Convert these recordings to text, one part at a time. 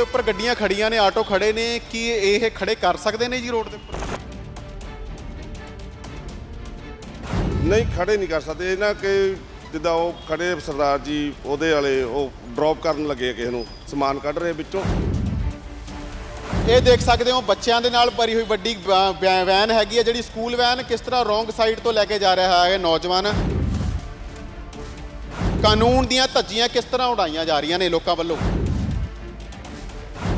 ਦੇ ਉੱਪਰ ਗੱਡੀਆਂ ਖੜੀਆਂ ਨੇ ਆਟੋ ਖੜੇ ਨੇ ਕੀ ਇਹ ਖੜੇ ਕਰ ਸਕਦੇ ਨੇ ਜੀ ਰੋਡ ਦੇ ਉੱਪਰ? ਨਹੀਂ ਖੜੇ ਨਹੀਂ ਕਰ ਸਕਦੇ। ਇਹਨਾਂ ਕਿ ਜਿੱਦਾਂ ਉਹ ਖੜੇ ਸਰਦਾਰ ਜੀ ਉਹਦੇ ਵਾਲੇ ਉਹ ਡ੍ਰੌਪ ਕਰਨ ਲੱਗੇ ਕਿਸੇ ਨੂੰ। ਸਮਾਨ ਕੱਢ ਰਹੇ ਵਿੱਚੋਂ। ਇਹ ਦੇਖ ਸਕਦੇ ਹੋ ਬੱਚਿਆਂ ਦੇ ਨਾਲ ਭਰੀ ਹੋਈ ਵੱਡੀ ਵੈਨ ਹੈਗੀ ਹੈ ਜਿਹੜੀ ਸਕੂਲ ਵੈਨ ਕਿਸ ਤਰ੍ਹਾਂ ਰੋਂਗ ਸਾਈਡ ਤੋਂ ਲੈ ਕੇ ਜਾ ਰਿਹਾ ਹੈ ਨੌਜਵਾਨ। ਕਾਨੂੰਨ ਦੀਆਂ ਧੱਜੀਆਂ ਕਿਸ ਤਰ੍ਹਾਂ ਉਡਾਈਆਂ ਜਾ ਰਹੀਆਂ ਨੇ ਲੋਕਾਂ ਵੱਲੋਂ?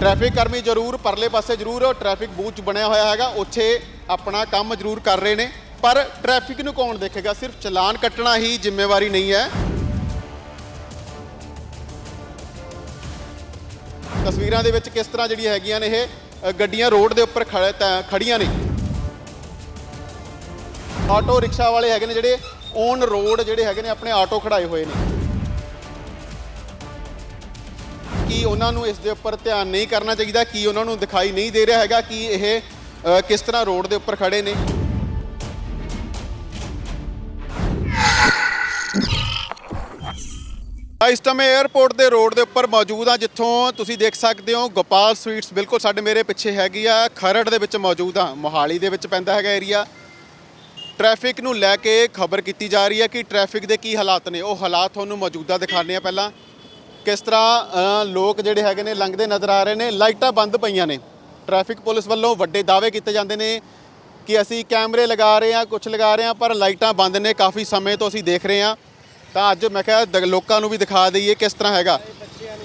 ਟ੍ਰੈਫਿਕ ਕਰਮੀ ਜ਼ਰੂਰ ਪਰਲੇ ਪਾਸੇ ਜ਼ਰੂਰ ਟ੍ਰੈਫਿਕ ਬੂਥ 'ਚ ਬਣਿਆ ਹੋਇਆ ਹੈਗਾ, ਉੱਥੇ ਆਪਣਾ ਕੰਮ ਜ਼ਰੂਰ ਕਰ ਰਹੇ ਨੇ। ਪਰ ਟ੍ਰੈਫਿਕ ਨੂੰ ਕੌਣ ਦੇਖੇਗਾ? ਸਿਰਫ ਚਲਾਨ ਕੱਟਣਾ ਹੀ ਜ਼ਿੰਮੇਵਾਰੀ ਨਹੀਂ ਹੈ। ਤਸਵੀਰਾਂ ਦੇ ਵਿੱਚ ਕਿਸ ਤਰ੍ਹਾਂ ਜਿਹੜੀਆਂ ਹੈਗੀਆਂ ਨੇ ਇਹ ਗੱਡੀਆਂ ਰੋਡ ਦੇ ਉੱਪਰ ਖੜੇ ਤਾਂ ਖੜੀਆਂ ਨੇ। ਆਟੋ ਰਿਕਸ਼ਾ ਵਾਲੇ ਹੈਗੇ ਨੇ ਜਿਹੜੇ ਔਨ ਰੋਡ ਜਿਹੜੇ ਹੈਗੇ ਨੇ, ਆਪਣੇ ਆਟੋ ਖੜਾਏ ਹੋਏ ਨੇ। ਕੀ ਉਹਨਾਂ ਨੂੰ ਇਸ ਦੇ ਉੱਪਰ ਧਿਆਨ ਨਹੀਂ ਕਰਨਾ ਚਾਹੀਦਾ ਕੀ ਉਹਨਾਂ ਨੂੰ ਦਿਖਾਈ ਨਹੀਂ ਦੇ ਰਿਹਾ ਹੈਗਾ ਕਿ ਇਹ ਅ, ਕਿਸ ਤਰ੍ਹਾਂ ਰੋਡ ਦੇ ਉੱਪਰ ਖੜੇ ਨੇ। ਆ ਇਸ ਟਾਈਮ 에ਅਰਪੋਰਟ ਦੇ ਰੋਡ ਦੇ ਉੱਪਰ ਮੌਜੂਦ ਆ ਜਿੱਥੋਂ ਤੁਸੀਂ ਦੇਖ ਸਕਦੇ ਹੋ ਗੋਪਾਲ ਸਵੀਟਸ ਬਿਲਕੁਲ ਸਾਡੇ ਮੇਰੇ ਪਿੱਛੇ ਹੈਗੀ ਆ ਖਰੜ ਦੇ ਵਿੱਚ ਮੌਜੂਦ ਆ ਮੋਹਾਲੀ ਦੇ ਵਿੱਚ ਪੈਂਦਾ ਹੈਗਾ ਏਰੀਆ ਟ੍ਰੈਫਿਕ ਨੂੰ ਲੈ ਕੇ ਖਬਰ ਕੀਤੀ ਜਾ ਰਹੀ ਹੈ ਕਿ ਟ੍ਰੈਫਿਕ ਦੇ ਕੀ ਹਾਲਾਤ ਨੇ ਉਹ ਹਾਲਾਤ ਤੁਹਾਨੂੰ ਮੌਜੂਦਾ ਦਿਖਾਣੇ ਆ ਪਹਿਲਾਂ। ਕਿਸ ਤਰ੍ਹਾਂ ਲੋਕ ਜਿਹੜੇ ਹੈਗੇ ਨੇ ਲੰਘਦੇ ਨਜ਼ਰ ਆ ਰਹੇ ਨੇ, ਲਾਈਟਾਂ ਬੰਦ ਪਈਆਂ ਨੇ। ਟ੍ਰੈਫਿਕ ਪੁਲਿਸ ਵੱਲੋਂ ਵੱਡੇ ਦਾਅਵੇ ਕੀਤੇ ਜਾਂਦੇ ਨੇ ਕਿ ਅਸੀਂ ਕੈਮਰੇ ਲਗਾ ਰਹੇ ਹਾਂ ਕੁਝ ਲਗਾ ਰਹੇ ਹਾਂ, ਪਰ ਲਾਈਟਾਂ ਬੰਦ ਨੇ ਕਾਫੀ ਸਮੇਂ ਤੋਂ ਅਸੀਂ ਦੇਖ ਰਹੇ ਹਾਂ। ਤਾਂ ਅੱਜ ਮੈਂ ਕਿਹਾ ਦ- ਲੋਕਾਂ ਨੂੰ ਵੀ ਦਿਖਾ ਦਈਏ ਕਿਸ ਤਰ੍ਹਾਂ ਹੈਗਾ।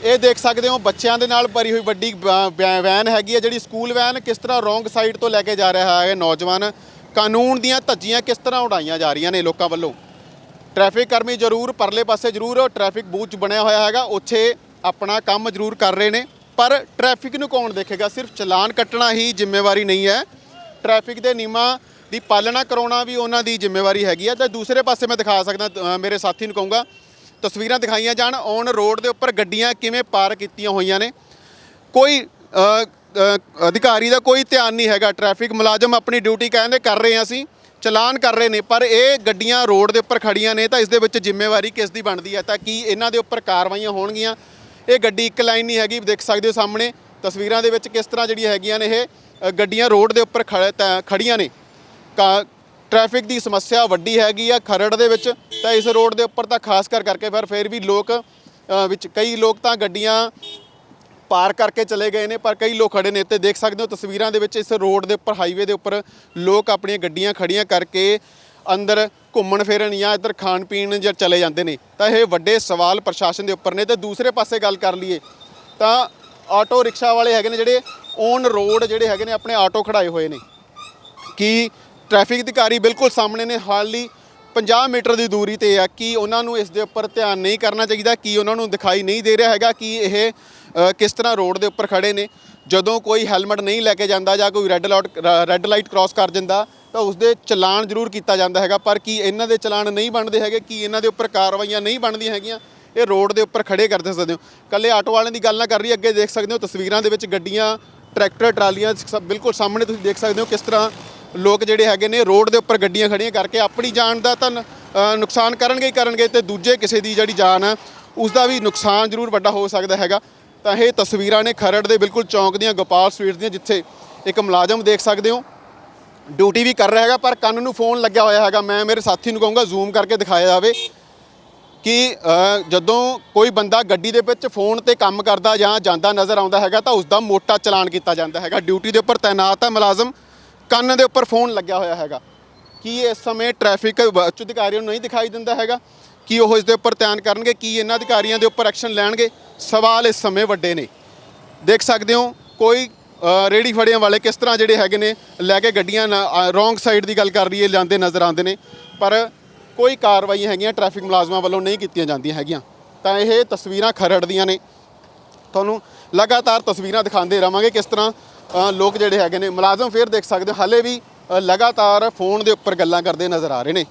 ਇਹ ਦੇਖ ਸਕਦੇ ਹੋ ਬੱਚਿਆਂ ਦੇ ਨਾਲ ਭਰੀ ਹੋਈ ਵੱਡੀ ਵ- ਵੈ- ਵੈਨ ਹੈਗੀ ਹੈ, ਜਿਹੜੀ ਸਕੂਲ ਵੈਨ ਕਿਸ ਤਰ੍ਹਾਂ ਰੋਂਗ ਸਾਈਡ ਤੋਂ ਲੈ ਕੇ ਜਾ ਰਿਹਾ ਹੈ ਨੌਜਵਾਨ। ਕਾਨੂੰਨ ਦੀਆਂ ਧੱਜੀਆਂ ਕਿਸ ਤਰ੍ਹਾਂ ਉਡਾਈਆਂ ਜਾ ਰਹੀਆਂ ਨੇ ਲੋਕਾਂ ਵੱਲੋਂ? ਟ੍ਰੈਫਿਕ ਕਰਮੀ ਜ਼ਰੂਰ ਪਰਲੇ ਪਾਸੇ ਜ਼ਰੂਰ ਟ੍ਰੈਫਿਕ ਬੂਥ 'ਚ ਬਣਿਆ ਹੋਇਆ ਹੈਗਾ, ਉੱਥੇ ਆਪਣਾ ਕੰਮ ਜ਼ਰੂਰ ਕਰ ਰਹੇ ਨੇ। ਪਰ ਟ੍ਰੈਫਿਕ ਨੂੰ ਕੌਣ ਦੇਖੇਗਾ? ਸਿਰਫ ਚਲਾਨ ਕੱਟਣਾ ਹੀ ਜ਼ਿੰਮੇਵਾਰੀ ਨਹੀਂ ਹੈ। ਟ੍ਰੈਫਿਕ ਦੇ ਨਿਯਮਾਂ ਦੀ ਪਾਲਣਾ ਕਰਾਉਣਾ ਵੀ ਉਹਨਾਂ ਦੀ ਜ਼ਿੰਮੇਵਾਰੀ ਹੈਗੀ ਹੈ ਤੇ ਦੂਸਰੇ ਪਾਸੇ ਮੈਂ ਦਿਖਾ ਸਕਦਾ ਮੇਰੇ ਸਾਥੀ ਨੂੰ ਕਹੂੰਗਾ, ਤਸਵੀਰਾਂ ਦਿਖਾਈਆਂ ਜਾਣ ਔਨ ਰੋਡ ਦੇ ਉੱਪਰ ਗੱਡੀਆਂ ਕਿਵੇਂ ਪਾਰ ਕੀਤੀਆਂ ਹੋਈਆਂ ਨੇ। ਕੋਈ ਅਧਿਕਾਰੀ ਦਾ ਕੋਈ ਧਿਆਨ ਨਹੀਂ ਹੈਗਾ। ਟ੍ਰੈਫਿਕ ਮੁਲਾਜ਼ਮ ਆਪਣੀ ਡਿਊਟੀ ਕਹਿੰਦੇ ਕਰ ਰਹੇ ਹਾਂ ਅਸੀਂ। ਚਲਾਨ ਕਰ ਰਹੇ ਨੇ, ਪਰ ਇਹ ਗੱਡੀਆਂ ਰੋਡ ਦੇ ਉੱਪਰ ਖੜੀਆਂ ਨੇ ਤਾਂ ਇਸ ਦੇ ਵਿੱਚ ਜ਼ਿੰਮੇਵਾਰੀ ਕਿਸ ਦੀ ਬਣਦੀ ਹੈ? ਤਾਂ ਕੀ ਇਹਨਾਂ ਦੇ ਉੱਪਰ ਕਾਰਵਾਈਆਂ ਹੋਣਗੀਆਂ? ਇਹ ਗੱਡੀ ਇੱਕ ਲਾਈਨ ਨਹੀਂ ਹੈਗੀ, ਦੇਖ ਸਕਦੇ ਹੋ ਸਾਹਮਣੇ। ਤਸਵੀਰਾਂ ਦੇ ਵਿੱਚ ਕਿਸ ਤਰ੍ਹਾਂ ਜਿਹੜੀਆਂ ਹੈਗੀਆਂ ਨੇ ਇਹ ਗੱਡੀਆਂ ਰੋਡ ਦੇ ਉੱਪਰ ਖੜੇ ਤਾਂ ਖੜੀਆਂ ਨੇ। ਕਾ, ਟ੍ਰੈਫਿਕ ਦੀ ਸਮੱਸਿਆ ਵੱਡੀ ਹੈਗੀ ਆ ਖਰੜ ਦੇ ਵਿੱਚ, ਤਾਂ ਇਸ ਰੋਡ ਦੇ ਉੱਪਰ ਤਾਂ ਖਾਸ ਕਰ ਕਰਕੇ ਪਰ ਫਿਰ ਵੀ ਲੋਕ ਵਿੱਚ ਕਈ ਲੋਕ ਤਾਂ ਗੱਡੀਆਂ ਪਾਰ ਕਰਕੇ ਚਲੇ ਗਏ ਨੇ, ਪਰ ਕਈ ਲੋਕ ਖੜੇ ਨੇ ਤੇ ਦੇਖ ਸਕਦੇ ਹੋ ਤਸਵੀਰਾਂ ਦੇ ਵਿੱਚ ਇਸ ਰੋਡ ਦੇ ਉੱਪਰ ਹਾਈਵੇ ਦੇ ਉੱਪਰ ਲੋਕ ਆਪਣੀਆਂ ਗੱਡੀਆਂ ਖੜੀਆਂ ਕਰਕੇ ਅੰਦਰ ਘੁੰਮਣ ਫਿਰਨ ਜਾਂ ਇੱਧਰ ਖਾਣ ਪੀਣ ਜਾਂ ਚਲੇ ਜਾਂਦੇ ਨੇ। ਤਾਂ ਇਹ ਵੱਡੇ ਸਵਾਲ ਪ੍ਰਸ਼ਾਸਨ ਦੇ ਉੱਪਰ ਨੇ। ਤੇ ਦੂਸਰੇ ਪਾਸੇ ਗੱਲ ਕਰ ਲਈਏ, ਤਾਂ ਆਟੋ ਰਿਕਸ਼ਾ ਵਾਲੇ ਹੈਗੇ ਨੇ ਜਿਹੜੇ ਔਨ ਰੋਡ ਜਿਹੜੇ ਹੈਗੇ ਨੇ, ਆਪਣੇ ਆਟੋ ਖੜਾਏ ਹੋਏ ਨੇ। ਕਿ ਟ੍ਰੈਫਿਕ ਅਧਿਕਾਰੀ ਬਿਲਕੁਲ ਸਾਹਮਣੇ ਨੇ? ਹਾਲੀ 50 ਮੀਟਰ ਦੀ ਦੂਰੀ ਤੇ ਆ। ਕਿ ਉਹਨਾਂ ਨੂੰ ਇਸ ਦੇ ਉੱਪਰ ਧਿਆਨ ਨਹੀਂ ਕਰਨਾ ਚਾਹੀਦਾ? ਕਿ ਉਹਨਾਂ ਨੂੰ ਦਿਖਾਈ ਨਹੀਂ ਦੇ ਰਿਹਾ ਹੈਗਾ? ਕਿ ਇਹ ਕਿਸ ਤਰ੍ਹਾਂ ਰੋਡ ਦੇ ਉੱਪਰ ਖੜੇ ਨੇ? ਜਦੋਂ ਕੋਈ ਹੈਲਮਟ ਨਹੀਂ ਲੈ ਕੇ ਜਾਂਦਾ ਜਾਂ ਕੋਈ red light red light cross ਕਰ ਜਾਂਦਾ ਤਾਂ ਉਸ ਦੇ ਚਲਾਨ ਜ਼ਰੂਰ ਕੀਤਾ ਜਾਂਦਾ ਹੈਗਾ। ਪਰ ਕੀ ਇਹਨਾਂ ਦੇ ਚਲਾਨ ਨਹੀਂ ਬਣਦੇ ਹੈਗੇ? ਕੀ ਇਹਨਾਂ ਦੇ ਉੱਪਰ ਕਾਰਵਾਈਆਂ ਨਹੀਂ ਬਣਦੀਆਂ ਹੈਗੀਆਂ? ਇਹ ਰੋਡ ਦੇ ਉੱਪਰ ਖੜੇ ਕਰ ਸਕਦੇ ਹੋ। ਕੱਲੇ ਆਟੋ ਵਾਲਿਆਂ ਦੀ ਗੱਲ ਨਾ ਕਰ ਰਹੀ, ਅੱਗੇ ਦੇਖ ਸਕਦੇ ਹੋ ਤਸਵੀਰਾਂ ਦੇ ਵਿੱਚ ਗੱਡੀਆਂ, ਟਰੈਕਟਰ, ਟਰਾਲੀਆਂ ਸਭ ਬਿਲਕੁਲ ਸਾਹਮਣੇ ਤੁਸੀਂ ਦੇਖ ਸਕਦੇ ਹੋ ਕਿਸ ਤਰ੍ਹਾਂ ਲੋਕ ਜਿਹੜੇ ਹੈਗੇ ਨੇ ਰੋਡ ਦੇ ਉੱਪਰ ਗੱਡੀਆਂ ਖੜੀਆਂ ਕਰਕੇ ਆਪਣੀ ਜਾਨ ਦਾ ਤਾਂ ਨੁਕਸਾਨ ਕਰਨਗੇ ਹੀ ਕਰਨਗੇ ਤੇ ਦੂਜੇ ਕਿਸੇ ਦੀ ਜਿਹੜੀ ਜਾਨ ਹੈ ਉਸ ਦਾ ਵੀ ਨੁਕਸਾਨ ਜ਼ਰੂਰ ਵੱਡਾ ਹੋ ਸਕਦਾ ਹੈਗਾ। ਤਾਂ ਇਹ ਤਸਵੀਰਾਂ ਨੇ ਖਰੜ ਦੇ ਬਿਲਕੁਲ ਚੌਂਕ ਦੀਆਂ, ਗੋਪਾਲ ਸਵੀਟਸ ਦੀਆਂ, ਜਿੱਥੇ ਇੱਕ ਮੁਲਾਜ਼ਮ ਦੇਖ ਸਕਦੇ ਹੋ। ਡਿਊਟੀ ਵੀ ਕਰ ਰਿਹਾ ਹੈਗਾ, ਪਰ ਕੰਨ ਨੂੰ ਫੋਨ ਲੱਗਿਆ ਹੋਇਆ ਹੈਗਾ। ਮੈਂ ਮੇਰੇ ਸਾਥੀ ਨੂੰ ਕਹੂੰਗਾ ਜ਼ੂਮ ਕਰਕੇ ਦਿਖਾਇਆ ਜਾਵੇ ਕਿ ਜਦੋਂ ਕੋਈ ਬੰਦਾ ਗੱਡੀ ਦੇ ਵਿੱਚ ਫੋਨ ਤੇ ਕੰਮ ਕਰਦਾ ਜਾਂ ਜਾਂਦਾ ਨਜ਼ਰ ਆਉਂਦਾ ਹੈਗਾ, ਤਾਂ ਉਸ ਦਾ ਮੋਟਾ ਚਲਾਨ ਕੀਤਾ ਜਾਂਦਾ ਹੈਗਾ। ਡਿਊਟੀ ਦੇ ਉੱਪਰ ਤਾਇਨਾਤ ਹੈ ਮੁਲਾਜ਼ਮ, ਕੰਨ ਦੇ ਉੱਪਰ ਫੋਨ ਲੱਗਿਆ ਹੋਇਆ ਹੈਗਾ। ਕੀ ਇਸ ਸਮੇਂ ਟ੍ਰੈਫਿਕ ਉੱਚ ਅਧਿਕਾਰੀਆਂ ਨੂੰ ਨਹੀਂ ਦਿਖਾਈ ਦਿੰਦਾ ਹੈਗਾ? ਕੀ ਉਹ ਇਸ ਦੇ ਉੱਪਰ ਧਿਆਨ ਕਰਨਗੇ? ਕੀ ਇਹਨਾਂ ਅਧਿਕਾਰੀਆਂ ਦੇ ਉੱਪਰ ਐਕਸ਼ਨ ਲੈਣਗੇ? ਸਵਾਲ ਇਸ ਸਮੇਂ ਵੱਡੇ ਨੇ। ਦੇਖ ਸਕਦੇ ਹੋ ਕੋਈ ਅ, ਰੇਹੜੀ ਫੜਿਆਂ ਵਾਲੇ ਕਿਸ ਤਰ੍ਹਾਂ ਜਿਹੜੇ ਹੈਗੇ ਨੇ ਲੈ ਕੇ ਗੱਡੀਆਂ ਰੋਂਗ ਸਾਈਡ ਦੀ ਗੱਲ ਕਰ ਰਹੀਏ ਜਾਂਦੇ ਨਜ਼ਰ ਆਉਂਦੇ ਨੇ। ਪਰ ਕੋਈ ਕਾਰਵਾਈ ਹੈਗੀਆਂ ਟ੍ਰੈਫਿਕ ਮੁਲਾਜ਼ਮਾਂ ਵੱਲੋਂ ਨਹੀਂ ਕੀਤੀਆਂ ਜਾਂਦੀਆਂ ਹੈਗੀਆਂ। ਤਾਂ ਇਹ ਤਸਵੀਰਾਂ ਖਰੜ ਦੀਆਂ ਨੇ। ਤੁਹਾਨੂੰ ਲਗਾਤਾਰ ਤਸਵੀਰਾਂ ਦਿਖਾਉਂਦੇ ਰਵਾਂਗੇ ਕਿਸ ਤਰ੍ਹਾਂ ਲੋਕ ਜਿਹੜੇ ਹੈਗੇ ਨੇ ਮੁਲਾਜ਼ਮ ਫੇਰ ਦੇਖ ਸਕਦੇ ਹੋ ਹਾਲੇ ਵੀ ਲਗਾਤਾਰ ਫੋਨ ਦੇ ਉੱਪਰ ਗੱਲਾਂ ਕਰਦੇ ਨਜ਼ਰ ਆ ਰਹੇ ਨੇ।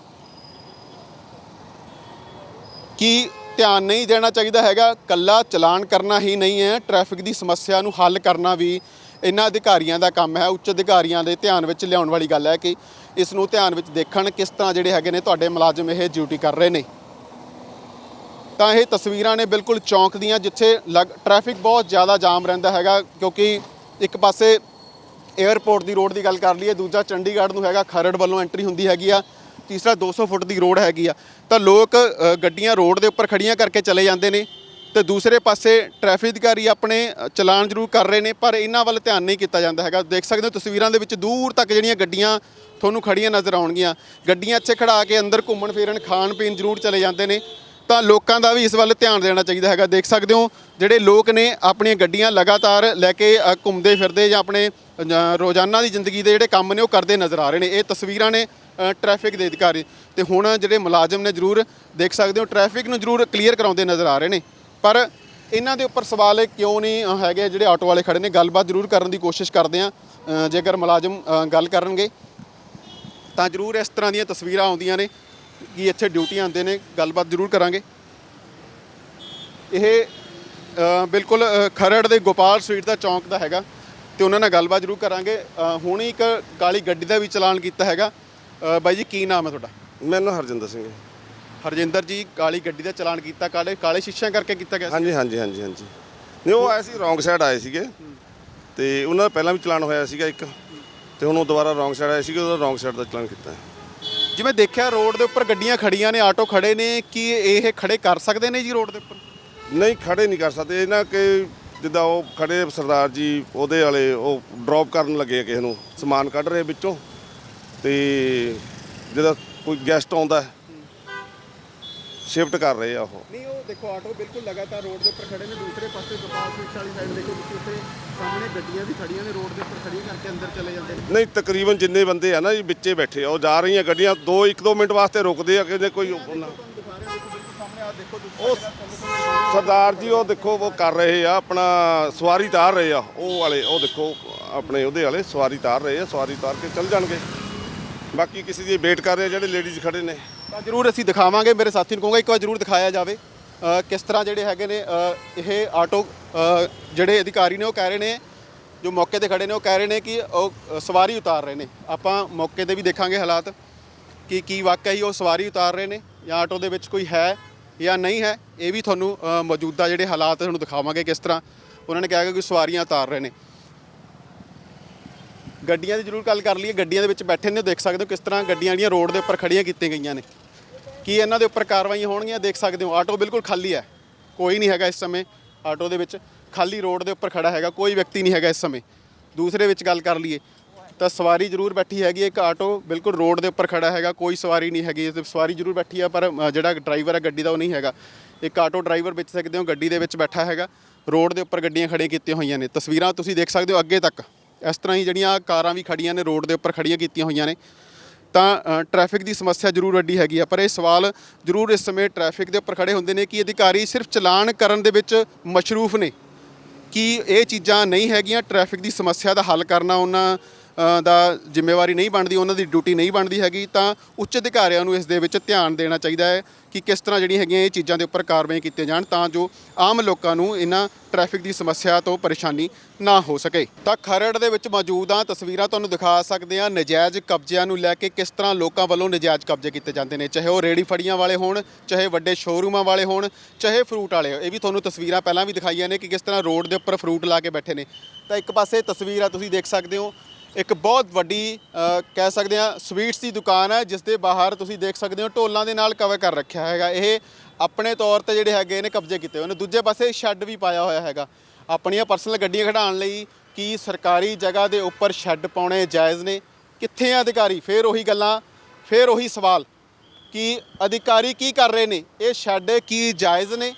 ਕਿ ਧਿਆਨ ਨਹੀਂ ਦੇਣਾ ਚਾਹੀਦਾ ਹੈਗਾ ਕੱਲਾ ਚਲਾਨ ਕਰਨਾ ਹੀ ਨਹੀਂ ਹੈ ਟ੍ਰੈਫਿਕ ਦੀ ਸਮੱਸਿਆ ਨੂੰ ਹੱਲ ਕਰਨਾ ਵੀ ਇਹਨਾਂ ਅਧਿਕਾਰੀਆਂ ਦਾ ਕੰਮ ਹੈ, ਉੱਚ ਅਧਿਕਾਰੀਆਂ ਦੇ ਧਿਆਨ ਵਿੱਚ ਲਿਆਉਣ ਵਾਲੀ ਗੱਲ ਹੈ ਕਿ ਇਸ ਨੂੰ ਧਿਆਨ ਵਿੱਚ ਦੇਖਣ ਕਿਸ ਤਰ੍ਹਾਂ ਜਿਹੜੇ ਹੈਗੇ ਨੇ ਤੁਹਾਡੇ ਮੁਲਾਜ਼ਮ ਇਹ ਡਿਊਟੀ ਕਰ ਰਹੇ ਨੇ। ਤਾਂ ਇਹ ਤਸਵੀਰਾਂ ਨੇ ਬਿਲਕੁਲ ਚੌਂਕ ਦੀਆਂ, ਜਿੱਥੇ ਲਗ ਟ੍ਰੈਫਿਕ ਬਹੁਤ ਜ਼ਿਆਦਾ ਜਾਮ ਰਹਿੰਦਾ ਹੈਗਾ, ਕਿਉਂਕਿ ਇੱਕ ਪਾਸੇ 에ਅਰਪੋਰਟ ਦੀ ਰੋਡ ਦੀ ਗੱਲ ਕਰ ਲਈਏ, ਦੂਜਾ ਚੰਡੀਗੜ੍ਹ ਨੂੰ ਹੈਗਾ, ਖਰੜ ਵੱਲੋਂ ਐਂਟਰੀ ਹੁੰਦੀ ਹੈਗੀ ਆ। ਤੀਸਰਾ 200 ਫੁੱਟ ਦੀ ਰੋਡ ਹੈਗੀ ਆ ਤਾਂ ਲੋਕ ਗੱਡੀਆਂ ਰੋਡ ਦੇ ਉੱਪਰ ਖੜੀਆਂ ਕਰਕੇ ਚਲੇ ਜਾਂਦੇ ਨੇ ਤੇ ਦੂਸਰੇ ਪਾਸੇ ਟ੍ਰੈਫਿਕ ਅਧਿਕਾਰੀ ਆਪਣੇ ਅ, ਚਲਾਨ ਜ਼ਰੂਰ ਕਰ ਰਹੇ ਨੇ ਪਰ ਇਹਨਾਂ ਵੱਲ ਧਿਆਨ ਨਹੀਂ ਕੀਤਾ ਜਾਂਦਾ ਹੈਗਾ। ਦੇਖ ਸਕਦੇ ਹੋ ਤਸਵੀਰਾਂ ਦੇ ਵਿੱਚ ਦੂਰ ਤੱਕ ਜਿਹੜੀਆਂ ਗੱਡੀਆਂ ਤੁਹਾਨੂੰ ਖੜੀਆਂ ਨਜ਼ਰ ਆਉਣਗੀਆਂ। ਗੱਡੀਆਂ ਇੱਥੇ ਖੜਾ ਕੇ ਅੰਦਰ ਘੁੰਮਣ ਫਿਰਨ ਖਾਣ ਪੀਣ ਜ਼ਰੂਰ ਚਲੇ ਜਾਂਦੇ ਨੇ। ਤਾਂ ਲੋਕਾਂ ਦਾ ਵੀ ਇਸ ਵੱਲ ਧਿਆਨ ਦੇਣਾ ਚਾਹੀਦਾ ਹੈਗਾ। ਦੇਖ ਸਕਦੇ ਹੋ ਜਿਹੜੇ ਲੋਕ ਨੇ ਆਪਣੀਆਂ ਗੱਡੀਆਂ ਲਗਾਤਾਰ ਲੈ ਕੇ ਅ, ਘੁੰਮਦੇ ਫਿਰਦੇ ਜਾਂ ਆਪਣੇ ਅ, ਰੋਜ਼ਾਨਾ ਦੀ ਜ਼ਿੰਦਗੀ ਦੇ ਜਿਹੜੇ ਕੰਮ ਨੇ ਉਹ ਕਰਦੇ ਨਜ਼ਰ ਆ ਰਹੇ ਨੇ। ਇਹ ਤਸਵੀਰਾਂ ਨੇ ਅ, ਟ੍ਰੈਫਿਕ ਦੇ ਅਧਿਕਾਰੀ। ਤੇ ਹੁਣ ਜਿਹੜੇ ਮੁਲਾਜ਼ਮ ਨੇ ਜ਼ਰੂਰ ਦੇਖ ਸਕਦੇ ਹੋ ਟ੍ਰੈਫਿਕ ਨੂੰ ਜ਼ਰੂਰ ਕਲੀਅਰ ਕਰਾਉਂਦੇ ਨਜ਼ਰ ਆ ਰਹੇ ਨੇ। ਪਰ ਇਹਨਾਂ ਦੇ ਉੱਪਰ ਸਵਾਲ ਇਹ ਕਿਉਂ ਨਹੀਂ ਅ, ਹੈਗੇ? ਜਿਹੜੇ ਆਟੋ ਵਾਲੇ ਖੜੇ ਨੇ ਗੱਲਬਾਤ ਜ਼ਰੂਰ ਕਰਨ ਦੀ ਕੋਸ਼ਿਸ਼ ਕਰਦੇ ਆ। ਜੇਕਰ ਮੁਲਾਜ਼ਮ ਅ, ਗੱਲ ਕਰਨਗੇ ਤਾਂ ਜ਼ਰੂਰ ਇਸ ਤਰ੍ਹਾਂ ਦੀਆਂ ਤਸਵੀਰਾਂ ਆਉਂਦੀਆਂ ਨੇ। ਕਿ ਇੱਥੇ ਡਿਊਟੀ ਆਉਂਦੇ ਨੇ ਗੱਲਬਾਤ ਜ਼ਰੂਰ ਕਰਾਂਗੇ। ਇਹ ਬਿਲਕੁਲ ਖਰੜ ਦੇ ਗੋਪਾਲ ਸਟਰੀਟ ਦਾ ਚੌਂਕ ਦਾ ਹੈਗਾ ਤੇ ਉਹਨਾਂ ਨਾਲ ਗੱਲਬਾਤ ਜ਼ਰੂਰ ਕਰਾਂਗੇ। ਹੁਣ ਹੀ ਇੱਕ ਕਾਲੀ ਗੱਡੀ ਦਾ ਵੀ ਚਲਾਨ ਕੀਤਾ ਹੈਗਾ। ਬਾਈ ਜੀ ਕੀ ਨਾਮ ਹੈ ਤੁਹਾਡਾ? ਮੈਨੂੰ ਹਰਜਿੰਦਰ ਸਿੰਘ ਹਰਜਿੰਦਰ ਜੀ ਕਾਲੀ ਗੱਡੀ ਦਾ ਚਲਾਨ ਕੀਤਾ ਕਾਲੇ ਕਾਲੇ ਸ਼ੀਸ਼ਿਆਂ ਕਰਕੇ ਕੀਤਾ ਗਿਆ ਹਾਂਜੀ ਹਾਂਜੀ ਹਾਂਜੀ ਹਾਂਜੀ। ਨਹੀਂ ਉਹ ਆਏ ਸੀ ਰੌਂਗ ਸਾਈਡ ਆਏ ਸੀਗੇ। ਤੇ ਉਹਨਾਂ ਦਾ ਪਹਿਲਾਂ ਵੀ ਚਲਾਨ ਹੋਇਆ ਸੀਗਾ ਇੱਕ। ਤੇ ਹੁਣ ਉਹ ਦੁਬਾਰਾ ਰੌਂਗ ਸਾਈਡ ਆਏ ਸੀਗੇ ਉਹਦਾ ਰੌਂਗ ਸਾਈਡ ਦਾ ਚਲਾਨ ਕੀਤਾ ਜਿਵੇਂ ਦੇਖਿਆ ਰੋਡ ਦੇ ਉੱਪਰ ਗੱਡੀਆਂ ਖੜੀਆਂ ਨੇ, ਆਟੋ ਖੜੇ ਨੇ, ਕੀ ਇਹ ਖੜੇ ਕਰ ਸਕਦੇ ਨੇ ਜੀ ਰੋਡ ਦੇ ਉੱਪਰ? ਨਹੀਂ, ਖੜੇ ਨਹੀਂ ਕਰ ਸਕਦੇ। ਇਹਨਾਂ ਕਿ ਜਿੱਦਾਂ ਉਹ ਖੜੇ ਸਰਦਾਰ ਜੀ, ਉਹਦੇ ਵਾਲੇ ਉਹ ਡ੍ਰੌਪ ਕਰਨ ਲੱਗੇ ਕਿਸੇ ਨੂੰ। ਸਮਾਨ ਕੱਢ ਰਹੇ ਵਿੱਚੋਂ। ਤੇ ਜਿਹਦਾ ਕੋਈ ਗੈਸਟ ਆਉਂਦਾ ਸ਼ਿਫਟ ਕਰ ਰਹੇ ਆ ਉਹ। ਨਹੀਂ ਉਹ ਦੇਖੋ ਆਟੋ ਬਿਲਕੁਲ ਲਗਾਤਾਰ ਰੋਡ ਦੇ ਉੱਪਰ ਖੜੇ ਨੇ। ਦੂਸਰੇ ਪਾਸੇ ਗੋਪਾਲ ਸਵੀਟਸ ਵਾਲੀ ਸਾਈਡ ਦੇਖੋ ਤੁਸੀਂ ਉੱਥੇ ਸਾਹਮਣੇ ਗੱਡੀਆਂ ਵੀ ਖੜੀਆਂ ਨੇ ਰੋਡ ਦੇ ਉੱਪਰ ਖੜੀਆਂ ਕਰਕੇ ਅੰਦਰ ਚਲੇ ਜਾਂਦੇ ਨੇ। ਨਹੀਂ ਤਕਰੀਬਨ ਜਿੰਨੇ ਬੰਦੇ ਆ ਨਾ ਜੀ ਵਿੱਚੇ ਬੈਠੇ ਆ। ਉਹ ਜਾ ਰਹੀਆਂ ਗੱਡੀਆਂ 2 1-2 ਮਿੰਟ ਵਾਸਤੇ ਰੁਕਦੇ ਆ ਕਿਤੇ ਕੋਈ ਉਹ ਸਰਦਾਰ ਜੀ ਉਹ ਦੇਖੋ ਉਹ ਕਰ ਰਹੇ ਆ ਆਪਣਾ ਸਵਾਰੀ ਤਾਰ ਰਹੇ ਆ। ਉਹ ਵਾਲੇ ਉਹ ਦੇਖੋ ਆਪਣੇ ਉਹਦੇ ਵਾਲੇ ਸਵਾਰੀ ਤਾਰ ਰਹੇ ਆ ਸਵਾਰੀ ਤਾਰ ਕੇ ਚੱਲ ਜਾਣਗੇ। ਬਾਕੀ ਕਿਸੇ ਦੀ ਵੇਟ ਕਰ ਰਹੇ ਆ ਜਿਹੜੇ ਲੇਡੀਜ਼ ਖੜੇ ਨੇ। ਤਾਂ ਜ਼ਰੂਰ ਅਸੀਂ ਦਿਖਾਵਾਂਗੇ। ਮੇਰੇ ਸਾਥੀ ਨੂੰ ਕਹੂੰਗਾ ਇੱਕ ਵਾਰ ਜ਼ਰੂਰ ਦਿਖਾਇਆ ਜਾਵੇ। ਅ, ਕਿਸ ਤਰ੍ਹਾਂ ਜਿਹੜੇ ਹੈਗੇ ਨੇ ਅ, ਇਹ ਆਟੋ ਅ, ਜਿਹੜੇ ਅਧਿਕਾਰੀ ਨੇ ਉਹ ਕਹਿ ਰਹੇ ਨੇ ਜੋ ਮੌਕੇ ਤੇ ਖੜੇ ਨੇ ਉਹ ਕਹਿ ਰਹੇ ਨੇ ਕਿ ਉਹ ਅ, ਸਵਾਰੀ ਉਤਾਰ ਰਹੇ ਨੇ। ਆਪਾਂ ਮੌਕੇ ਤੇ ਵੀ ਦੇਖਾਂਗੇ ਹਾਲਾਤ ਕਿ ਕੀ ਵਾਕਿਆ ਹੀ ਉਹ ਸਵਾਰੀ ਉਤਾਰ ਰਹੇ ਨੇ ਜਾਂ ਆਟੋ ਦੇ ਵਿੱਚ ਕੋਈ ਹੈ ਜਾਂ ਨਹੀਂ ਹੈ ਇਹ ਵੀ ਤੁਹਾਨੂੰ ਅ, ਮੌਜੂਦਾ ਜਿਹੜੇ ਹਾਲਾਤ ਤੁਹਾਨੂੰ ਦਿਖਾਵਾਂਗੇ ਕਿਸ ਤਰ੍ਹਾਂ ਉਹਨਾਂ ਨੇ ਕਿਹਾ ਕਿ ਕੋਈ ਸਵਾਰੀਆਂ ਉਤਾਰ ਰਹੇ ਨੇ। ਗੱਡੀਆਂ ਦੀ ਜ਼ਰੂਰ ਗੱਲ ਕਰ ਲਈਏ, ਗੱਡੀਆਂ ਦੇ ਵਿੱਚ ਬੈਠੇ ਨੇ, ਦੇਖ ਸਕਦੇ ਹੋ ਕਿਸ ਤਰ੍ਹਾਂ ਗੱਡੀਆਂ ਜਿਹੜੀਆਂ ਰੋਡ ਦੇ ਉੱਪਰ ਖੜੀਆਂ ਕੀਤੀਆਂ ਗਈਆਂ ਨੇ। ਕੀ ਇਹਨਾਂ ਦੇ ਉੱਪਰ ਕਾਰਵਾਈਆਂ ਹੋਣਗੀਆਂ, ਦੇਖ ਸਕਦੇ ਹੋ, ਆਟੋ ਬਿਲਕੁਲ ਖਾਲੀ ਹੈ। ਕੋਈ ਨਹੀਂ ਹੈਗਾ ਇਸ ਸਮੇਂ ਆਟੋ ਦੇ ਵਿੱਚ, ਖਾਲੀ ਰੋਡ ਦੇ ਉੱਪਰ ਖੜਾ ਹੈਗਾ, ਕੋਈ ਵਿਅਕਤੀ ਨਹੀਂ ਹੈਗਾ ਇਸ ਸਮੇਂ। ਦੂਸਰੇ ਵਿੱਚ ਗੱਲ ਕਰ ਲਈਏ, ਤਾਂ ਸਵਾਰੀ ਜ਼ਰੂਰ ਬੈਠੀ ਹੈਗੀ ਇੱਕ ਆਟੋ ਬਿਲਕੁਲ ਰੋਡ ਦੇ ਉੱਪਰ ਖੜਾ ਹੈਗਾ, ਕੋਈ ਸਵਾਰੀ ਨਹੀਂ ਹੈਗੀ ਤੇ ਸਵਾਰੀ ਜ਼ਰੂਰ ਬੈਠੀ ਆ ਪਰ ਜਿਹੜਾ ਡਰਾਈਵਰ ਹੈ ਗੱਡੀ ਦਾ ਉਹ ਨਹੀਂ ਹੈਗਾ। ਇੱਕ ਆਟੋ ਡਰਾਈਵਰ ਵਿੱਚ ਸਕਦੇ ਹੋ, ਗੱਡੀ ਦੇ ਵਿੱਚ ਬੈਠਾ ਹੈਗਾ, ਰੋਡ ਦੇ ਉੱਪਰ ਗੱਡੀਆਂ ਖੜੀਆਂ ਕੀਤੀਆਂ ਹੋਈਆਂ ਨੇ। ਤਸਵੀਰਾਂ ਤੁਸੀਂ ਦੇਖ ਸਕਦੇ ਹੋ ਅੱਗੇ ਤੱਕ। ਇਸ ਤਰ੍ਹਾਂ ਹੀ ਜਿਹੜੀਆਂ ਕਾਰਾਂ ਵੀ ਖੜੀਆਂ ਨੇ ਰੋਡ ਦੇ ਉੱਪਰ ਖੜੀਆਂ ਕੀਤੀਆਂ ਹੋਈਆਂ ਨੇ ਤਾਂ ਅ, ਟ੍ਰੈਫਿਕ ਦੀ ਸਮੱਸਿਆ ਜ਼ਰੂਰ ਵੱਡੀ ਹੈਗੀ ਆ। ਪਰ ਇਹ ਸਵਾਲ ਜ਼ਰੂਰ ਇਸ ਸਮੇਂ ਟ੍ਰੈਫਿਕ ਦੇ ਉੱਪਰ ਖੜੇ ਹੁੰਦੇ ਨੇ ਕਿ ਅਧਿਕਾਰੀ ਸਿਰਫ ਚਲਾਨ ਕਰਨ ਦੇ ਵਿੱਚ ਮਸ਼ਰੂਫ ਨੇ ਕਿ ਇਹ ਚੀਜ਼ਾਂ ਨਹੀਂ ਹੈਗੀਆਂ ਟ੍ਰੈਫਿਕ ਦੀ ਸਮੱਸਿਆ ਦਾ ਹੱਲ ਕਰਨਾ ਉਹਨਾਂ ਦਾ ਜ਼ਿੰਮੇਵਾਰੀ ਨਹੀਂ ਬਣਦੀ, ਉਹਨਾਂ ਦੀ ਡਿਊਟੀ ਨਹੀਂ ਬਣਦੀ ਹੈਗੀ, ਤਾਂ ਉੱਚ ਅਧਿਕਾਰੀਆਂ ਨੂੰ ਇਸ ਦੇ ਵਿੱਚ ਧਿਆਨ ਦੇਣਾ ਚਾਹੀਦਾ ਹੈ ਕਿ ਕਿਸ ਤਰ੍ਹਾਂ ਜਿਹੜੀਆਂ ਹੈਗੀਆਂ ਇਹ ਚੀਜ਼ਾਂ ਦੇ ਉੱਪਰ ਕਾਰਵਾਈ ਕੀਤੀਆਂ ਜਾਣ, ਤਾਂ ਜੋ ਆਮ ਲੋਕਾਂ ਨੂੰ ਇਹਨਾਂ ਟ੍ਰੈਫਿਕ ਦੀ ਸਮੱਸਿਆ ਤੋਂ ਪਰੇਸ਼ਾਨੀ ਨਾ ਹੋ ਸਕੇ। ਤਾਂ ਖਰੜ ਦੇ ਵਿੱਚ ਮੌਜੂਦ ਆ, ਤਸਵੀਰਾਂ ਤੁਹਾਨੂੰ ਦਿਖਾ ਸਕਦੇ ਆ ਨਜਾਇਜ਼ ਕਬਜ਼ਿਆਂ ਨੂੰ ਲੈ ਕੇ ਕਿਸ ਤਰ੍ਹਾਂ ਲੋਕਾਂ ਵੱਲੋਂ ਨਜਾਇਜ਼ ਕਬਜ਼ੇ ਕੀਤੇ ਜਾਂਦੇ ਨੇ, ਚਾਹੇ ਉਹ ਰੇੜੀ ਫੜੀਆਂ ਵਾਲੇ ਹੋਣ, ਚਾਹੇ ਵੱਡੇ ਸ਼ੋਰੂਮਾਂ ਵਾਲੇ ਹੋਣ, ਚਾਹੇ ਫਰੂਟ ਵਾਲੇ, ਇਹ ਵੀ ਤੁਹਾਨੂੰ ਤਸਵੀਰਾਂ ਪਹਿਲਾਂ ਵੀ ਦਿਖਾਈਆਂ ਨੇ ਕਿ ਕਿਸ ਤਰ੍ਹਾਂ ਰੋਡ ਦੇ ਉੱਪਰ ਫਰੂਟ ਲਾ ਕੇ ਬੈਠੇ ਨੇ। ਤਾਂ ਇੱਕ ਪਾਸੇ ਤਸਵੀਰ ਆ ਤੁਸੀਂ ਦੇਖ ਸਕਦੇ ਹੋ ਇੱਕ ਬਹੁਤ ਵੱਡੀ ਕਹਿ ਸਕਦੇ ਆ ਸਵੀਟਸ ਦੀ ਦੁਕਾਨ ਹੈ ਜਿਸ ਦੇ ਬਾਹਰ ਤੁਸੀਂ ਦੇਖ ਸਕਦੇ ਹੋ ਢੋਲਾਂ ਦੇ ਨਾਲ ਕਵਰ ਕਰ ਰੱਖਿਆ ਹੈਗਾ। ਇਹ ਆਪਣੇ ਤੌਰ ਤੇ ਜਿਹੜੇ ਹੈਗੇ ਨੇ ਕਬਜ਼ੇ ਕੀਤੇ ਹੋਏ ਨੇ। ਦੂਜੇ ਪਾਸੇ ਸ਼ੈੱਡ ਵੀ ਪਾਇਆ ਹੋਇਆ ਹੈਗਾ। ਆਪਣੀਆਂ ਪਰਸਨਲ ਗੱਡੀਆਂ ਖੜਾਉਣ ਲਈ ਕੀ ਸਰਕਾਰੀ ਜਗ੍ਹਾ ਦੇ ਉੱਪਰ ਸ਼ੈੱਡ ਪਾਉਣੇ ਜਾਇਜ਼ ਨੇ? ਕਿੱਥੇ ਆ ਅਧਿਕਾਰੀ? ਫੇਰ ਉਹੀ ਗੱਲਾਂ, ਫੇਰ ਉਹੀ ਸਵਾਲ ਕਿ ਅਧਿਕਾਰੀ ਕੀ ਕਰ ਰਹੇ ਨੇ? ਇਹ ਸ਼ੈੱਡ ਕੀ ਜਾਇਜ਼ ਨੇ?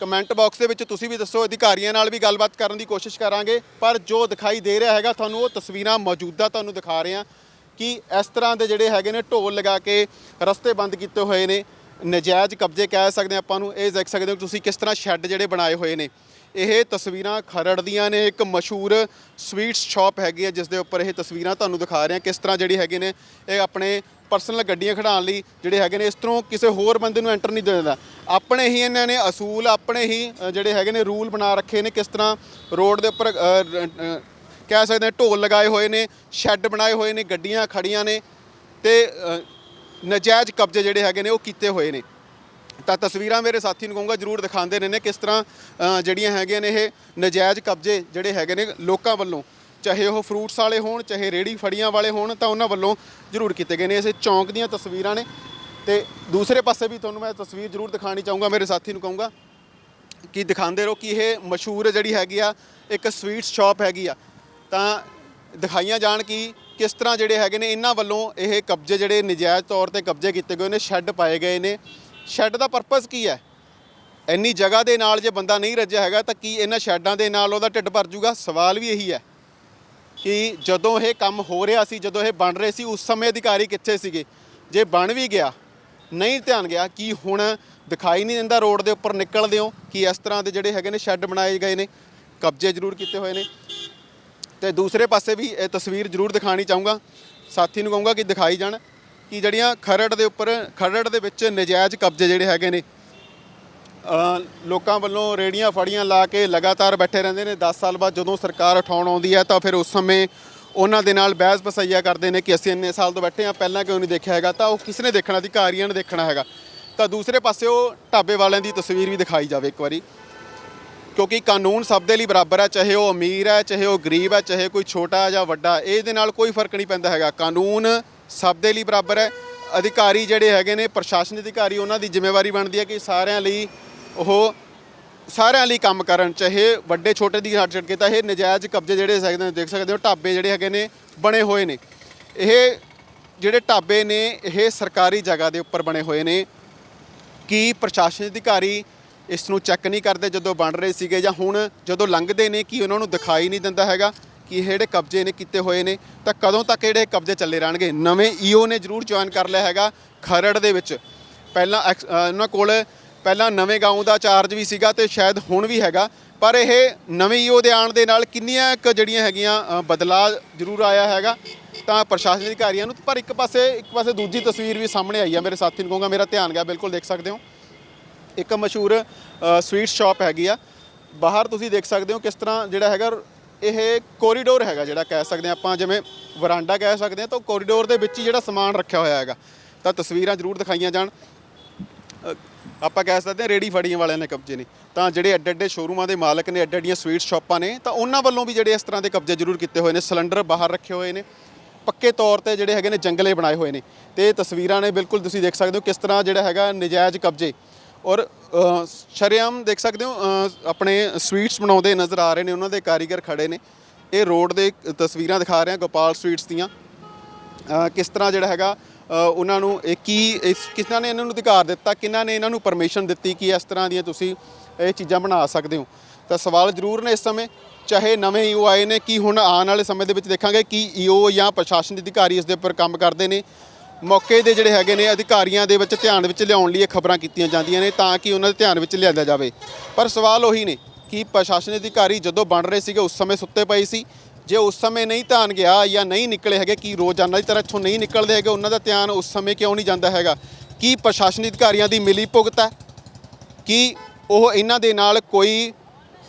ਕਮੈਂਟ ਬਾਕਸ ਦੇ ਵਿੱਚ ਤੁਸੀਂ ਵੀ ਦੱਸੋ, ਅਧਿਕਾਰੀਆਂ ਨਾਲ ਵੀ ਗੱਲਬਾਤ ਕਰਨ ਦੀ ਕੋਸ਼ਿਸ਼ ਕਰਾਂਗੇ। ਪਰ ਜੋ ਦਿਖਾਈ ਦੇ ਰਿਹਾ ਹੈਗਾ, ਤੁਹਾਨੂੰ ਉਹ ਤਸਵੀਰਾਂ ਮੌਜੂਦਾ ਤੁਹਾਨੂੰ ਦਿਖਾ ਰਹੇ ਹਾਂ ਕਿ ਇਸ ਤਰ੍ਹਾਂ ਦੇ ਜਿਹੜੇ ਹੈਗੇ ਨੇ ਢੋਲ ਲਗਾ ਕੇ ਰਸਤੇ ਬੰਦ ਕੀਤੇ ਹੋਏ ਨੇ। ਨਜਾਇਜ਼ ਕਬਜ਼ੇ ਕਹਿ ਸਕਦੇ ਹਾਂ ਆਪਾਂ ਨੂੰ, ਇਹ ਦੇਖ ਸਕਦੇ ਹੋ ਤੁਸੀਂ ਕਿਸ ਤਰ੍ਹਾਂ ਸ਼ੈੱਡ ਜਿਹੜੇ ਬਣਾਏ ਹੋਏ ਨੇ। ਇਹ ਤਸਵੀਰਾਂ ਖਰੜ ਦੀਆਂ ਨੇ, ਇੱਕ ਮਸ਼ਹੂਰ ਸਵੀਟਸ ਸ਼ਾਪ ਹੈਗੀ ਹੈ, ਜਿਸ ਦੇ ਉੱਪਰ ਇਹ ਤਸਵੀਰਾਂ ਤੁਹਾਨੂੰ ਦਿਖਾ ਰਹੇ ਹਾਂ ਕਿਸ ਤਰ੍ਹਾਂ ਜਿਹੜੀ ਹੈਗੇ ਨੇ, ਇਹ ਆਪਣੇ ਪਰਸਨਲ ਗੱਡੀਆਂ ਖੜਾਉਣ ਲਈ ਜਿਹੜੇ ਹੈਗੇ ਨੇ, ਇਸ ਤਰ੍ਹਾਂ ਕਿਸੇ ਹੋਰ ਬੰਦੇ ਨੂੰ ਐਂਟਰ ਨਹੀਂ ਦਿੰਦਾ ਆਪਣੇ ਹੀ ਇਹਨਾਂ ਨੇ ਅਸੂਲ, ਆਪਣੇ ਹੀ ਜਿਹੜੇ ਹੈਗੇ ਨੇ ਰੂਲ ਬਣਾ ਰੱਖੇ ਨੇ ਕਿਸ ਤਰ੍ਹਾਂ ਰੋਡ ਦੇ ਉੱਪਰ ਕਹਿ ਸਕਦੇ ਹਾਂ ਢੋਲ ਲਗਾਏ ਹੋਏ ਨੇ, ਸ਼ੈੱਡ ਬਣਾਏ ਹੋਏ ਨੇ, ਗੱਡੀਆਂ ਖੜੀਆਂ ਨੇ ਤੇ ਨਜਾਇਜ਼ ਕਬਜ਼ੇ ਜਿਹੜੇ ਹੈਗੇ ਨੇ ਉਹ ਕੀਤੇ ਹੋਏ ਨੇ। ਤਾਂ ਤਸਵੀਰਾਂ ਮੇਰੇ ਸਾਥੀ ਨੂੰ ਕਹੂੰਗਾ, ਜਰੂਰ ਦਿਖਾਉਂਦੇ ਨੇ ਕਿਸ ਤਰ੍ਹਾਂ ਜਿਹੜੀਆਂ ਹੈਗੀਆਂ ਨੇ ਇਹ ਨਜਾਇਜ਼ ਕਬਜ਼ੇ ਜਿਹੜੇ ਹੈਗੇ ਨੇ ਲੋਕਾਂ ਵੱਲੋਂ। ਚਾਹੇ ਉਹ ਫਰੂਟਸ ਵਾਲੇ ਹੋਣ, ਚਾਹੇ ਰੇੜੀ ਫੜੀਆਂ ਵਾਲੇ ਹੋਣ, ਤਾਂ ਉਹਨਾਂ ਵੱਲੋਂ ਜਰੂਰ ਕੀਤੇ ਗਏ ਨੇ। ਇਸ ਚੌਂਕ ਦੀਆਂ ਤਸਵੀਰਾਂ ਨੇ। ਤੇ ਦੂਸਰੇ ਪਾਸੇ ਵੀ ਤੁਹਾਨੂੰ ਮੈਂ ਤਸਵੀਰ ਜਰੂਰ ਦਿਖਾਣੀ ਚਾਹੂੰਗਾ। ਮੇਰੇ ਸਾਥੀ ਨੂੰ ਕਹੂੰਗਾ ਕਿ ਦਿਖਾਉਂਦੇ ਰਹੋ ਕਿ ਇਹ ਮਸ਼ਹੂਰ ਜਿਹੜੀ ਹੈਗੀ ਆ, ਇੱਕ ਸਵੀਟਸ ਸ਼ਾਪ ਹੈਗੀ ਆ। ਤਾਂ ਦਿਖਾਈਆਂ ਜਾਣ ਕਿ ਕਿਸ ਤਰ੍ਹਾਂ ਜਿਹੜੇ ਹੈਗੇ ਨੇ, ਇਹਨਾਂ ਵੱਲੋਂ ਇਹ ਕਬਜ਼ੇ ਜਿਹੜੇ ਨਜਾਇਜ਼ ਤੌਰ ਤੇ ਕਬਜ਼ੇ ਕੀਤੇ ਗਏ ਨੇ, ਸ਼ੈੱਡ ਪਾਏ ਗਏ ਨੇ। ਸ਼ੈੱਡ ਦਾ ਪਰਪਸ ਕੀ ਹੈ? ਇੰਨੀ ਜਗ੍ਹਾ ਦੇ ਨਾਲ ਜੇ ਬੰਦਾ ਨਹੀਂ ਰੱਜਿਆ ਹੈਗਾ, ਤਾਂ ਕੀ ਇਹਨਾਂ ਸ਼ੈੱਡਾਂ ਦੇ ਨਾਲ ਉਹਦਾ ਢਿੱਡ ਭਰ ਜੂਗਾ? ਸਵਾਲ ਵੀ ਇਹੀ ਹੈ। ਕਿ ਜਦੋਂ ਇਹ ਕੰਮ ਹੋ ਰਿਹਾ ਸੀ, ਜਦੋਂ ਇਹ ਬਣ ਰਹੇ ਸੀ, ਉਸ ਸਮੇਂ ਅਧਿਕਾਰੀ ਕਿੱਥੇ ਸੀਗੇ? ਜੇ ਬਣ ਵੀ ਗਿਆ, ਨਹੀਂ ਧਿਆਨ ਗਿਆ, ਕਿ ਹੁਣ ਦਿਖਾਈ ਨਹੀਂ ਦਿੰਦਾ ਰੋਡ ਦੇ ਉੱਪਰ ਨਿਕਲਦੇ ਹੋ? ਕਿ ਇਸ ਤਰ੍ਹਾਂ ਦੇ ਜਿਹੜੇ ਹੈਗੇ ਨੇ ਸ਼ੈੱਡ ਬਣਾਏ ਗਏ ਨੇ? ਕਬਜ਼ੇ ਜ਼ਰੂਰ ਕੀਤੇ ਹੋਏ ਨੇ। ਤੇ ਦੂਸਰੇ ਪਾਸੇ ਵੀ ਇਹ ਤਸਵੀਰ ਜ਼ਰੂਰ ਦਿਖਾਣੀ ਚਾਹੂੰਗਾ। ਸਾਥੀ ਨੂੰ ਕਹੂੰਗਾ ਕਿ ਦਿਖਾਈ ਜਾਣ ਕਿ ਜਿਹੜੀਆਂ ਖਰੜ ਦੇ ਉੱਪਰ, ਖਰੜ ਦੇ ਵਿੱਚ ਨਜਾਇਜ਼ ਕਬਜ਼ੇ ਜਿਹੜੇ ਹੈਗੇ ਨੇ ਲੋਕਾਂ ਵੱਲੋਂ ਰੇੜੀਆਂ ਫੜੀਆਂ ਲਾ ਕੇ ਲਗਾਤਾਰ ਬੈਠੇ ਰਹਿੰਦੇ ਨੇ। 10 ਸਾਲ ਬਾਅਦ ਜਦੋਂ ਸਰਕਾਰ ਉਠਾਉਣ ਆਉਂਦੀ ਹੈ ਤਾਂ ਫਿਰ ਉਸ ਸਮੇਂ ਉਹਨਾਂ ਦੇ ਨਾਲ ਬਹਿਸ ਬਸਈਆ ਕਰਦੇ ਨੇ ਕਿ ਅਸੀਂ ਇੰਨੇ ਸਾਲ ਤੋਂ ਬੈਠੇ ਆ ਪਹਿਲਾਂ ਕਿਉਂ ਨਹੀਂ ਦੇਖਿਆ ਹੈਗਾ? ਤਾਂ ਉਹ ਕਿਸ ਨੇ ਦੇਖਣਾ ਅਧਿਕਾਰੀਆਂ ਨੇ ਦੇਖਣਾ ਹੈਗਾ। ਤਾਂ ਦੂਸਰੇ ਪਾਸੇ ਉਹ ਢਾਬੇ ਵਾਲਿਆਂ ਦੀ ਤਸਵੀਰ ਵੀ ਦਿਖਾਈ ਜਾਵੇ ਇੱਕ ਵਾਰੀ। ਕਿਉਂਕਿ ਕਾਨੂੰਨ ਸਭ ਦੇ ਲਈ ਬਰਾਬਰ ਹੈ, ਚਾਹੇ ਉਹ ਅਮੀਰ ਹੈ, ਚਾਹੇ ਉਹ ਗਰੀਬ ਹੈ, ਚਾਹੇ ਕੋਈ ਛੋਟਾ ਜਾਂ ਵੱਡਾ, ਇਹਦੇ ਨਾਲ ਕੋਈ ਫ਼ਰਕ ਨਹੀਂ ਪੈਂਦਾ ਹੈਗਾ। ਕਾਨੂੰਨ ਸਭ ਦੇ ਲਈ ਬਰਾਬਰ ਹੈ। ਅਧਿਕਾਰੀ ਜਿਹੜੇ ਹੈਗੇ ਨੇ ਪ੍ਰਸ਼ਾਸਨ ਅਧਿਕਾਰੀ ਉਹਨਾਂ ਦੀ ਜ਼ਿੰਮੇਵਾਰੀ ਬਣਦੀ ਹੈ ਕਿ ਸਾਰਿਆਂ ਲਈ ਉਹ ਸਾਰਿਆਂ ਲਈ ਕੰਮ ਕਰਨ, ਚਾਹੇ ਵੱਡੇ ਛੋਟੇ ਦੀ ਹੱਟ ਛੱਡ ਕੇ ਤਾਂ ਇਹ ਨਜਾਇਜ਼ ਕਬਜ਼ੇ ਜਿਹੜੇ ਸਕਦੇ ਨੇ, ਦੇਖ ਸਕਦੇ ਹੋ, ਢਾਬੇ ਜਿਹੜੇ ਹੈਗੇ ਨੇ, ਬਣੇ ਹੋਏ ਨੇ। ਇਹ ਜਿਹੜੇ ਢਾਬੇ ਨੇ, ਇਹ ਸਰਕਾਰੀ ਜਗ੍ਹਾ ਦੇ ਉੱਪਰ ਬਣੇ ਹੋਏ ਨੇ। ਕੀ ਪ੍ਰਸ਼ਾਸਨ ਅਧਿਕਾਰੀ ਇਸ ਨੂੰ ਚੈੱਕ ਨਹੀਂ ਕਰਦੇ ਜਦੋਂ ਬਣ ਰਹੇ ਸੀਗੇ ਜਾਂ ਹੁਣ ਜਦੋਂ ਲੰਘਦੇ ਨੇ, ਕਿ ਉਹਨਾਂ ਨੂੰ ਦਿਖਾਈ ਨਹੀਂ ਦਿੰਦਾ ਹੈਗਾ ਕਿ ਇਹ ਜਿਹੜੇ ਕਬਜ਼ੇ ਨੇ, ਕੀਤੇ ਹੋਏ ਨੇ, ਤਾਂ ਕਦੋਂ ਤੱਕ ਜਿਹੜੇ ਕਬਜ਼ੇ ਚੱਲੇ ਰਹਿਣਗੇ? ਨਵੇਂ ਈਓ ਨੇ ਜ਼ਰੂਰ ਜੁਆਇਨ ਕਰ ਲਿਆ ਹੈਗਾ ਖਰੜ ਦੇ ਵਿੱਚ। ਪਹਿਲਾਂ ਐਕਸ- ਉਹਨਾਂ ਕੋਲ ਪਹਿਲਾਂ ਨਵੇਂ ਗਾਉਂ ਦਾ ਚਾਰਜ ਵੀ ਸੀਗਾ ਤੇ ਸ਼ਾਇਦ ਹੁਣ ਵੀ ਹੈਗਾ, ਪਰ ਇਹ ਨਵੇਂ ਈਓ ਦੇ ਆਉਣ ਦੇ ਨਾਲ ਕਿੰਨੀਆਂ ਕੁ ਜਿਹੜੀਆਂ ਹੈਗੀਆਂ ਬਦਲਾਅ ਜ਼ਰੂਰ ਆਇਆ ਹੈਗਾ ਤਾਂ ਪ੍ਰਸ਼ਾਸਨ ਅਧਿਕਾਰੀਆਂ ਨੂੰ, ਪਰ ਇੱਕ ਪਾਸੇ ਇੱਕ ਪਾਸੇ ਦੂਜੀ ਤਸਵੀਰ ਵੀ ਸਾਹਮਣੇ ਆਈ ਆ ਮੇਰੇ ਸਾਥੀ ਨੂੰ ਕਹੂੰਗਾ, ਮੇਰਾ ਧਿਆਨ ਗਿਆ, ਬਿਲਕੁਲ ਦੇਖ ਸਕਦੇ ਹੋ। ਇੱਕ ਮਸ਼ਹੂਰ ਸਵੀਟ ਸ਼ਾਪ ਹੈਗੀ ਆ, ਬਾਹਰ ਤੁਸੀਂ ਦੇਖ ਸਕਦੇ ਹੋ ਕਿਸ ਤਰ੍ਹਾਂ ਜਿਹੜਾ ਹੈਗਾ, ਇਹ ਕੋਰੀਡੋਰ ਹੈਗਾ ਜਿਹੜਾ ਕਹਿ ਸਕਦੇ ਹਾਂ ਆਪਾਂ, ਜਿਵੇਂ ਵਰਾਂਡਾ ਕਹਿ ਸਕਦੇ ਹਾਂ ਤਾਂ ਕੋਰੀਡੋਰ ਦੇ ਵਿੱਚ ਹੀ ਜਿਹੜਾ ਸਮਾਨ ਰੱਖਿਆ ਹੋਇਆ ਹੈਗਾ। ਤਾਂ ਤਸਵੀਰਾਂ ਜ਼ਰੂਰ ਦਿਖਾਈਆਂ ਜਾਣ। ਆਪਾਂ ਕਹਿ ਸਕਦੇ ਹਾਂ ਰੇੜੀ ਫੜੀਆਂ ਵਾਲਿਆਂ ਨੇ ਕਬਜ਼ੇ ਨੇ। ਤਾਂ ਜਿਹੜੇ ਐਡੇ ਐਡੇ ਸ਼ੋਰੂਮਾਂ ਦੇ ਮਾਲਕ ਨੇ ਐਡੇ ਐਡੀਆਂ ਸਵੀਟ ਸ਼ਾਪਾਂ ਨੇ ਤਾਂ ਉਹਨਾਂ ਵੱਲੋਂ ਵੀ ਜਿਹੜੇ ਇਸ ਤਰ੍ਹਾਂ ਦੇ ਕਬਜ਼ੇ ਜ਼ਰੂਰ ਕੀਤੇ ਹੋਏ ਨੇ। ਸਿਲੰਡਰ ਬਾਹਰ ਰੱਖੇ ਹੋਏ ਨੇ। ਪੱਕੇ ਤੌਰ ਤੇ ਜਿਹੜੇ ਹੈਗੇ ਨੇ ਜੰਗਲੇ ਬਣਾਏ ਹੋਏ ਨੇ। ਤੇ ਤਸਵੀਰਾਂ ਨੇ ਬਿਲਕੁਲ ਤੁਸੀਂ ਦੇਖ ਸਕਦੇ ਹੋ ਕਿਸ ਤਰ੍ਹਾਂ ਜਿਹੜਾ ਹੈਗਾ ਨਜਾਇਜ਼ ਕਬਜ਼ੇ। ਔਰ ਅ, ਸ਼ਰੇਆਮ ਦੇਖ ਸਕਦੇ ਹੋ ਆਪਣੇ ਸਵੀਟਸ ਬਣਾਉਂਦੇ ਨਜ਼ਰ ਆ ਰਹੇ ਨੇ। ਉਹਨਾਂ ਦੇ ਕਾਰੀਗਰ ਖੜੇ ਨੇ। ਇਹ ਰੋਡ ਦੇ ਤਸਵੀਰਾਂ ਦਿਖਾ ਰਹੇ ਆ ਗੋਪਾਲ ਸਵੀਟਸ ਦੀਆਂ। ਕਿਸ ਤਰ੍ਹਾਂ ਜਿਹੜਾ ਹੈਗਾ ਉਹਨਾਂ ਨੂੰ ਇਹ ਕੀ, ਇਸ ਕਿਸਨਾਂ ਨੇ ਇਹਨਾਂ ਨੂੰ ਅਧਿਕਾਰ ਦਿੱਤਾ ਕਿਹਨਾਂ ਨੇ ਇਹਨਾਂ ਨੂੰ ਪਰਮਿਸ਼ਨ ਦਿੱਤੀ ਕਿ ਇਸ ਤਰ੍ਹਾਂ ਦੀਆਂ ਤੁਸੀਂ ਇਹ ਚੀਜ਼ਾਂ ਬਣਾ ਸਕਦੇ ਹੋ? ਤਾਂ ਸਵਾਲ ਜ਼ਰੂਰ ਨੇ ਇਸ ਸਮੇਂ, ਚਾਹੇ ਨਵੇਂ ਈਓ ਆਏ ਨੇ ਕਿ ਹੁਣ ਆਉਣ ਵਾਲੇ ਸਮੇਂ ਦੇ ਵਿੱਚ ਦੇਖਾਂਗੇ ਕਿ ਈਓ ਜਾਂ ਪ੍ਰਸ਼ਾਸਨ ਦੇ ਅਧਿਕਾਰੀ ਇਸ ਦੇ ਉੱਪਰ ਕੰਮ ਕਰਦੇ ਨੇ। ਮੌਕੇ ਦੇ ਜਿਹੜੇ ਹੈਗੇ ਨੇ, ਅਧਿਕਾਰੀਆਂ ਦੇ ਵਿੱਚ ਧਿਆਨ ਵਿੱਚ ਲਿਆਉਣ ਲਈ ਇਹ ਖਬਰਾਂ ਕੀਤੀਆਂ ਜਾਂਦੀਆਂ ਨੇ ਤਾਂ ਕਿ ਉਹਨਾਂ ਦੇ ਧਿਆਨ ਵਿੱਚ ਲਿਆਂਦਾ ਜਾਵੇ। ਪਰ ਸਵਾਲ ਉਹੀ ਨੇ ਕਿ ਪ੍ਰਸ਼ਾਸਨ ਅਧਿਕਾਰੀ ਜਦੋਂ ਬਣ ਰਹੇ ਸੀਗੇ, ਉਸ ਸਮੇਂ ਸੁੱਤੇ ਪਏ ਸੀ। ਜੇ ਉਸ ਸਮੇਂ ਨਹੀਂ ਧਿਆਨ ਗਿਆ ਜਾਂ ਨਹੀਂ ਨਿਕਲੇ ਹੈਗੇ, ਕਿ ਰੋਜ਼ਾਨਾ ਦੀ ਤਰ੍ਹਾਂ ਇੱਥੋਂ ਨਹੀਂ ਨਿਕਲਦੇ ਹੈਗੇ, ਉਹਨਾਂ ਦਾ ਧਿਆਨ ਉਸ ਸਮੇਂ ਕਿਉਂ ਨਹੀਂ ਜਾਂਦਾ ਹੈਗਾ? ਕੀ ਪ੍ਰਸ਼ਾਸਨ ਅਧਿਕਾਰੀਆਂ ਦੀ ਮਿਲੀ ਭੁਗਤ ਹੈ? ਕਿ ਉਹ ਇਹਨਾਂ ਦੇ ਨਾਲ ਕੋਈ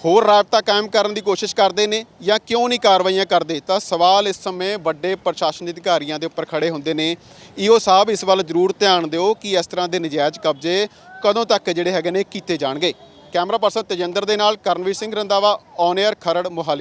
ਹੋਰ ਰਾਬਤਾ ਕਾਇਮ ਕਰਨ ਦੀ ਕੋਸ਼ਿਸ਼ ਕਰਦੇ ਨੇ ਜਾਂ ਕਿਉਂ ਨਹੀਂ ਕਾਰਵਾਈਆਂ ਕਰਦੇ? ਤਾਂ ਸਵਾਲ ਇਸ ਸਮੇਂ ਵੱਡੇ ਪ੍ਰਸ਼ਾਸਨ ਅਧਿਕਾਰੀਆਂ ਦੇ ਉੱਪਰ ਖੜੇ ਹੁੰਦੇ ਨੇ। ਈਓ ਸਾਹਿਬ, ਇਸ ਵੱਲ ਜ਼ਰੂਰ ਧਿਆਨ ਦਿਓ ਕਿ ਇਸ ਤਰ੍ਹਾਂ ਦੇ ਨਜਾਇਜ਼ ਕਬਜ਼ੇ ਕਦੋਂ ਤੱਕ ਜਿਹੜੇ ਹੈਗੇ ਨੇ ਕੀਤੇ ਜਾਣਗੇ। ਕੈਮਰਾ ਪਰਸਨ ਤੇਜਿੰਦਰ ਦੇ ਨਾਲ ਕਰਨਵੀਰ ਸਿੰਘ ਰੰਦਾਵਾ ਔਨ 에ਅਰ ਖਰੜ, ਮੋਹਾਲੀ।